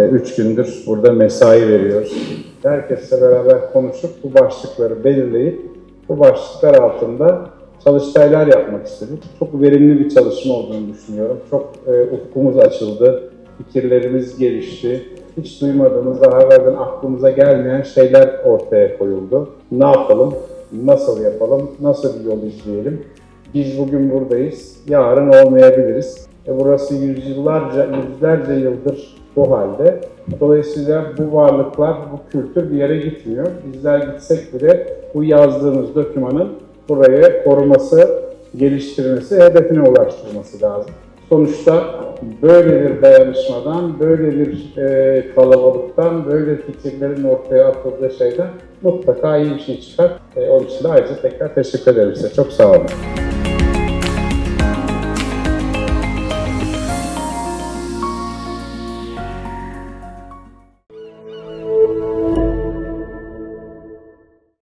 E, üç gündür burada mesai veriyoruz. Herkesle beraber konuşup bu başlıkları belirleyip bu başlıklar altında çalıştaylar yapmak istedik. Çok verimli bir çalışma olduğunu düşünüyorum. Çok e, ufkumuz açıldı, fikirlerimiz gelişti. Hiç duymadığımız, daha evvelden aklımıza gelmeyen şeyler ortaya koyuldu. Ne yapalım, nasıl yapalım, nasıl bir yol izleyelim? Biz bugün buradayız, yarın olmayabiliriz. E burası yüzyıllarca, yüzlerce yıldır bu halde. Dolayısıyla bu varlıklar, bu kültür bir yere gitmiyor. Bizler gitsek bile bu yazdığımız dokümanın buraya koruması, geliştirmesi, hedefine ulaştırması lazım. Sonuçta böyle bir dayanışmadan, böyle bir e, kalabalıktan, böyle fikirlerin ortaya atıldığı şeyden mutlaka iyi bir şey çıkar. E, onun için de ayrıca tekrar teşekkür ederim size. Çok sağ olun.